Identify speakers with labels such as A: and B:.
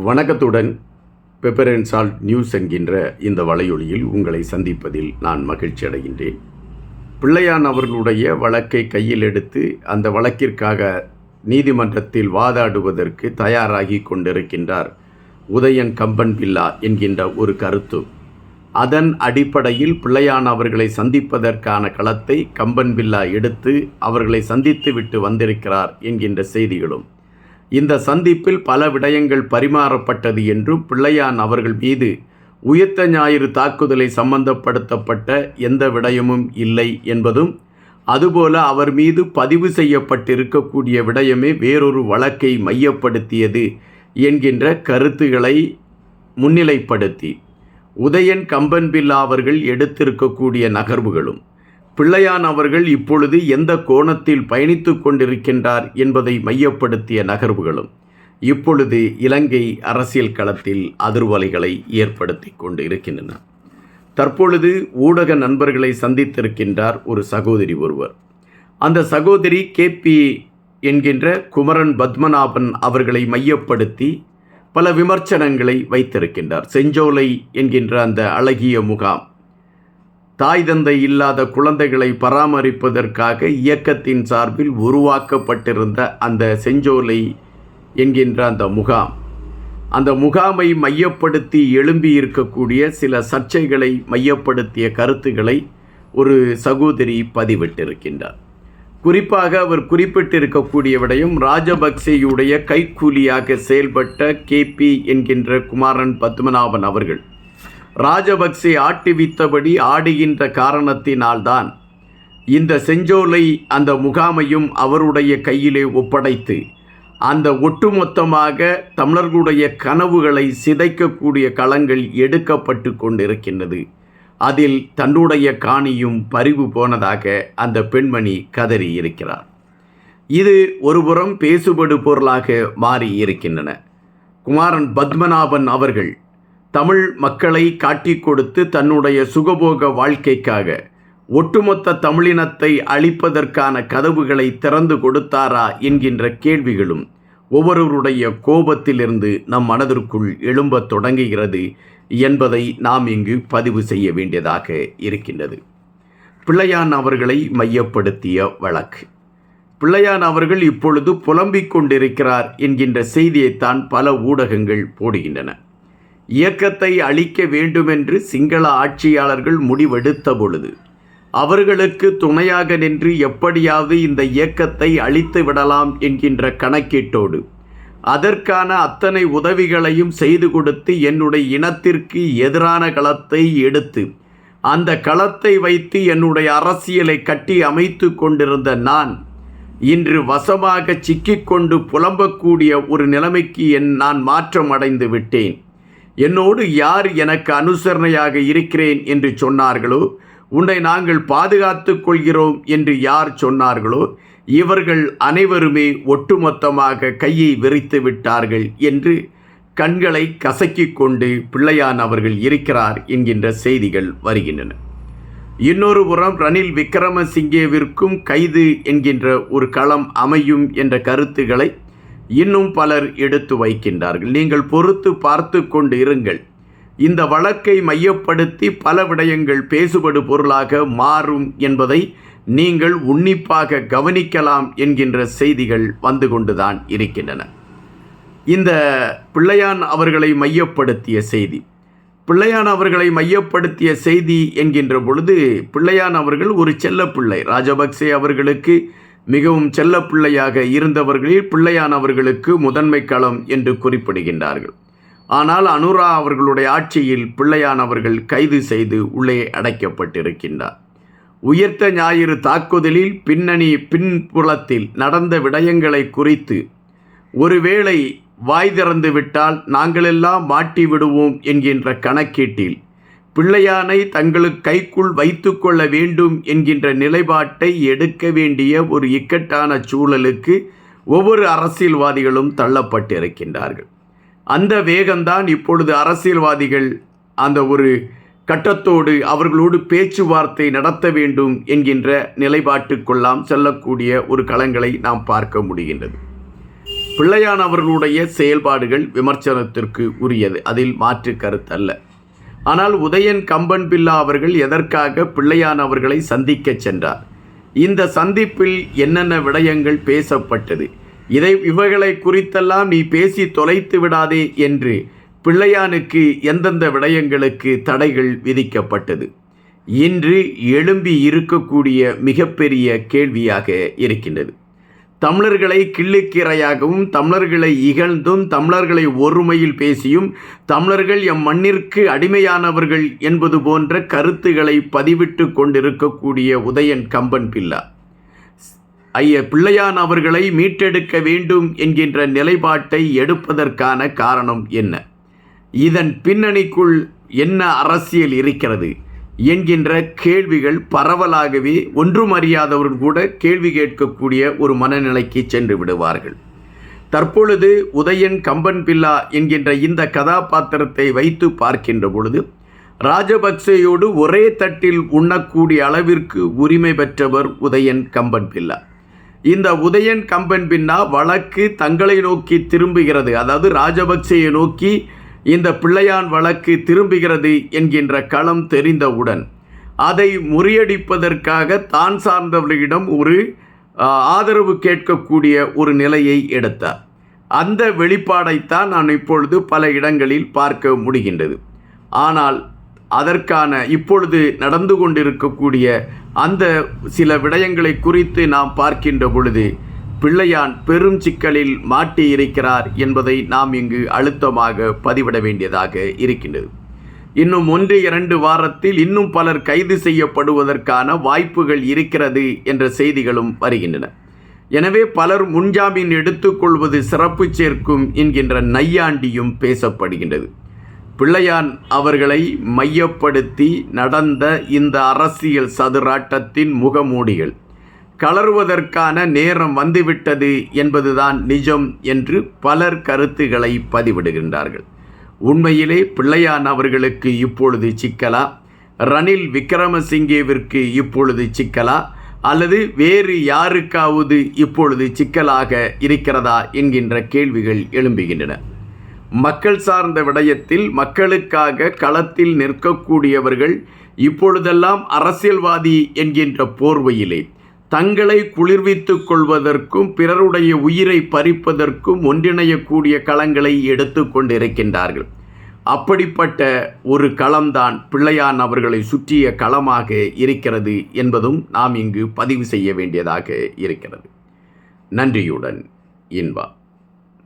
A: வணக்கத்துடன் pepper and salt news என்கின்ற இந்த வலையொலியில் உங்களை சந்திப்பதில் நான் மகிழ்ச்சி அடைகின்றேன். பிள்ளையான் அவர்களுடைய வழக்கை கையில் எடுத்து அந்த வழக்கிற்காக நீதிமன்றத்தில் வாதாடுவதற்கு தயாராகி கொண்டிருக்கின்றார் உதயன் கம்பன் பில்லா என்கின்ற ஒரு கருத்து. அதன் அடிப்படையில் பிள்ளையான் அவர்களை சந்திப்பதற்கான களத்தை கம்பன் பில்லா எடுத்து அவர்களை சந்தித்து விட்டு வந்திருக்கிறார் என்கின்ற செய்திகளும். இந்த சந்திப்பில் பல விடயங்கள் பரிமாறப்பட்டது என்றும் பிள்ளையான் அவர்கள் மீது உயிர்த்த ஞாயிறு தாக்குதலை சம்பந்தப்படுத்தப்பட்ட எந்த விடயமும் இல்லை என்பதும் அதுபோல அவர் மீது பதிவு செய்யப்பட்டிருக்கக்கூடிய விடயமே வேறொரு வழக்கை மையப்படுத்தியது என்கின்ற கருத்துக்களை முன்னிலைப்படுத்தி உதயன் கம்பன்பில்லா அவர்கள் எடுத்திருக்கக்கூடிய நகர்வுகளும். பிள்ளையான் அவர்கள் இப்பொழுது எந்த கோணத்தில் பயணித்து கொண்டிருக்கின்றார் என்பதை மையப்படுத்திய நகர்வுகளும் இப்பொழுது இலங்கை அரசியல் களத்தில் அதிர்வலைகளை ஏற்படுத்தி கொண்டு இருக்கின்றன தற்பொழுது ஊடக நண்பர்களை சந்தித்திருக்கின்றார் ஒரு சகோதரி ஒருவர். அந்த சகோதரி கேபி என்கின்ற குமரன் பத்மநாபன் அவர்களை மையப்படுத்தி பல விமர்சனங்களை வைத்திருக்கின்றார். செஞ்சோலை என்கின்ற அந்த அழகிய முகாம் தாய் தந்தை இல்லாத குழந்தைகளை பராமரிப்பதற்காக இயக்கத்தின் சார்பில் உருவாக்கப்பட்டிருந்த அந்த செஞ்சோலை என்கின்ற அந்த முகாம். அந்த முகாமை மையப்படுத்தி எழும்பி இருக்கக்கூடிய சில சர்ச்சைகளை மையப்படுத்திய கருத்துக்களை ஒரு சகோதரி பதிவிட்டிருக்கின்றார். குறிப்பாக அவர் குறிப்பிட்டிருக்கக்கூடிய விடயம் ராஜபக்சேயுடைய கைக்கூலியாக செயல்பட்ட கேபி என்கின்ற குமாரன் பத்மநாபன் அவர்கள். ராஜபக்சே ஆட்டுவித்தபடி ஆடுகின்ற காரணத்தினால்தான் இந்த செஞ்சோலை அந்த முகாமையும் அவருடைய கையிலே ஒப்படைத்து அந்த ஒட்டுமொத்தமாக தமிழர்களுடைய கனவுகளை சிதைக்கக்கூடிய களங்கள் எடுக்கப்பட்டு கொண்டிருக்கின்றது. அதில் தன்னுடைய காணியும் பறிவு போனதாக அந்த பெண்மணி கதறி இருக்கிறார் இது ஒருபுறம் பேசுபடு பொருளாக மாறி இருக்கின்றன குமாரன் பத்மநாபன் அவர்கள் தமிழ் மக்களை காட்டிக் கொடுத்து தன்னுடைய சுகபோக வாழ்க்கைக்காக ஒட்டுமொத்த தமிழினத்தை அழிப்பதற்கான கதவுகளை திறந்து கொடுத்தாரா என்கின்ற கேள்விகளும் ஒவ்வொருவருடைய கோபத்திலிருந்து நம் மனதிற்குள் எழும்பத் தொடங்குகிறது என்பதை நாம் இங்கு பதிவு செய்ய வேண்டியதாக இருக்கின்றது. பிள்ளையான் அவர்களை மையப்படுத்திய வழக்கு. பிள்ளையான் அவர்கள் இப்பொழுது புலம்பிக் கொண்டிருக்கிறார் என்கின்ற செய்தியைத்தான் பல ஊடகங்கள் போடுகின்றன. இயக்கத்தை அழிக்க வேண்டுமென்று சிங்கள ஆட்சியாளர்கள் முடிவெடுத்த பொழுது அவர்களுக்கு துணையாக நின்று எப்படியாவது இந்த இயக்கத்தை அழித்து விடலாம் என்கின்ற கணக்கீட்டோடு அதற்கான அத்தனை உதவிகளையும் செய்து கொடுத்து என்னுடைய இனத்திற்கு எதிரான களத்தை எடுத்து அந்த களத்தை வைத்து என்னுடைய அரசியலை கட்டி அமைத்து கொண்டிருந்த நான் இன்று வசமாக சிக்கிக்கொண்டு புலம்பக்கூடிய ஒரு நிலைமைக்கு என் நான் மாற்றம் அடைந்து விட்டேன். என்னோடு யார் எனக்கு அனுசரணையாக இருக்கிறேன் என்று சொன்னார்களோ உன்னை நாங்கள் பாதுகாத்து கொள்கிறோம் என்று யார் சொன்னார்களோ இவர்கள் அனைவருமே ஒட்டுமொத்தமாக கையை விரித்து விட்டார்கள் என்று கண்களை கசக்கி கொண்டு பிள்ளையான் அவர்கள் இருக்கிறார் என்கின்ற செய்திகள் வருகின்றன. இன்னொரு புறம் ரணில் விக்ரமசிங்கேவிற்கும் கைது என்கின்ற ஒரு களம் அமையும் என்ற கருத்துக்களை இன்னும் பலர் எடுத்து வைக்கின்றார்கள். நீங்கள் பொறுத்து பார்த்து கொண்டு இருங்கள் இந்த வழக்கை மையப்படுத்தி பல விடயங்கள் பேசுபடு பொருளாக மாறும் என்பதை நீங்கள் உன்னிப்பாக கவனிக்கலாம் என்கின்ற செய்திகள் வந்து கொண்டுதான் இருக்கின்றன. இந்த பிள்ளையான் அவர்களை மையப்படுத்திய செய்தி. பிள்ளையான் அவர்களை மையப்படுத்திய செய்தி என்கின்ற பொழுது பிள்ளையான் அவர்கள் ஒரு செல்லப்பிள்ளை ராஜபக்சே அவர்களுக்கு மிகவும் செல்லப்பிள்ளையாக இருந்தவர்களில் பிள்ளையானவர்களுக்கு முதன்மை களம் என்று குறிப்பிடுகின்றார்கள். ஆனால் அனுரா அவர்களுடைய ஆட்சியில் பிள்ளையானவர்கள் கைது செய்து உள்ளே அடைக்கப்பட்டிருக்கின்றார். உயர்த்த ஞாயிறு தாக்குதலில் பின்னணி பின்புலத்தில் நடந்த விடயங்களை குறித்து ஒருவேளை வாய் திறந்து விட்டால் நாங்களெல்லாம் மாட்டி விடுவோம் என்கின்ற கணக்கீட்டில் பிள்ளையானை தங்களுக்கு கைக்குள் வைத்து கொள்ள வேண்டும் என்கின்ற நிலைப்பாட்டை எடுக்க வேண்டிய ஒரு இக்கட்டான சூழலுக்கு ஒவ்வொரு அரசியல்வாதிகளும் தள்ளப்பட்டிருக்கின்றார்கள். அந்த வேகம்தான் இப்பொழுது அரசியல்வாதிகள் அந்த ஒரு கட்டத்தோடு அவர்களோடு பேச்சுவார்த்தை நடத்த வேண்டும் என்கின்ற நிலைப்பாட்டுக்கொள்ளாம் செல்லக்கூடிய ஒரு களங்களை நாம் பார்க்க முடிகின்றது. பிள்ளையான் அவர்களுடைய செயல்பாடுகள் விமர்சனத்திற்கு உரியது. அதில் மாற்று கருத்தல்ல ஆனால் உதயன் கம்பன் பில்லா அவர்கள் எதற்காக பிள்ளையான் அவர்களை சந்திக்கச் சென்றார்? இந்த சந்திப்பில் என்னென்ன விடயங்கள் பேசப்பட்டது? இதை இவைகளை குறித்தெல்லாம் நீ பேசி தொலைத்து விடாதே என்று பிள்ளையானுக்கு எந்தெந்த விடயங்களுக்கு தடைகள் விதிக்கப்பட்டது? இன்று எழும்பி இருக்கக்கூடிய மிகப்பெரிய கேள்வியாக இருக்கின்றது. தமிழர்களை கிள்ளுக்கிறையாகவும் தமிழர்களை இகழ்ந்தும் தமிழர்களை ஒருமையில் பேசியும் தமிழர்கள் எம் மண்ணிற்கு அடிமையானவர்கள் என்பது போன்ற கருத்துக்களை பதிவிட்டு கொண்டிருக்கக்கூடிய உதயன் கம்பன் பில்லா ஐய பிள்ளையான் அவர்களை மீட்டெடுக்க வேண்டும் என்கின்ற நிலைப்பாட்டை எடுப்பதற்கான காரணம் என்ன? இதன் பின்னணிக்குள் என்ன அரசியல் இருக்கிறது? என்கின்ற கேள்விகள் பரவலாகவே ஒன்றும் அறியாதவர்கள் கூட கேள்வி கேட்கக்கூடிய ஒரு மனநிலைக்கு சென்று விடுவார்கள். தற்பொழுது உதயன் கம்பன் பில்லா என்கின்ற இந்த கதாபாத்திரத்தை வைத்து பார்க்கின்ற பொழுது ராஜபக்சேயோடு ஒரே தட்டில் உண்ணக்கூடிய அளவிற்கு உரிமை பெற்றவர் உதயன் கம்பன் பில்லா இந்த உதயன் கம்பன் பின்னா வழக்கு தங்களை நோக்கி திரும்புகிறது. அதாவது ராஜபக்சேயை நோக்கி இந்த பிள்ளையான் வழக்கு திரும்புகிறது என்கின்ற களம் தெரிந்தவுடன் அதை முறியடிப்பதற்காக தான் சார்ந்தவர்களிடம் ஒரு ஆதரவு கேட்கக்கூடிய ஒரு நிலையை எடுத்தார். அந்த வெளிப்பாடைத்தான் நான் இப்பொழுது பல இடங்களில் பார்க்க முடிகின்றது. ஆனால் அதற்கான இப்பொழுது நடந்து கொண்டிருக்கக்கூடிய அந்த சில விடயங்களை குறித்து நாம் பார்க்கின்ற பொழுது பிள்ளையான் பெரும் சிக்கலில் மாட்டியிருக்கிறார் என்பதை நாம் இங்கு அழுத்தமாக பதிவிட வேண்டியதாக இருக்கின்றது. இன்னும் ஒன்று இரண்டு வாரத்தில் இன்னும் பலர் கைது செய்யப்படுவதற்கான வாய்ப்புகள் இருக்கிறது என்ற செய்திகளும் வருகின்றன. எனவே பலர் முன்ஜாமீன் எடுத்துக்கொள்வது சிறப்பு சேர்க்கும் என்கின்ற நையாண்டியும் பேசப்படுகின்றது. பிள்ளையான் அவர்களை மையப்படுத்தி நடந்த இந்த அரசியல் சதுராட்டத்தின் முகமூடிகள். கலருவதற்கான நேரம் வந்துவிட்டது என்பதுதான் நிஜம் என்று பலர் கருத்துக்களை பதிவிடுகின்றார்கள். உண்மையிலே பிள்ளையான் அவர்களுக்கு இப்பொழுது சிக்கலா? ரணில் விக்ரமசிங்கேவிற்கு இப்பொழுது சிக்கலா? அல்லது வேறு யாருக்காவது இப்பொழுது சிக்கலாக இருக்கிறதா என்கின்ற கேள்விகள் எழும்புகின்றன. மக்கள் சார்ந்த விடயத்தில் மக்களுக்காக களத்தில் நிற்கக்கூடியவர்கள் இப்பொழுதெல்லாம் அரசியல்வாதி என்கின்ற போர்வையிலே தங்களை குளிர்வித்துக் கொள்வதற்கும் பிறருடைய உயிரை பறிப்பதற்கும் ஒன்றிணையக்கூடிய களங்களை எடுத்து கொண்டிருக்கின்றார்கள். அப்படிப்பட்ட ஒரு களம்தான் பிள்ளையான் அவர்களை சுற்றிய களமாக இருக்கிறது என்பதும் நாம் இங்கு பதிவு செய்ய வேண்டியதாக இருக்கிறது. நன்றியுடன் இன்பா.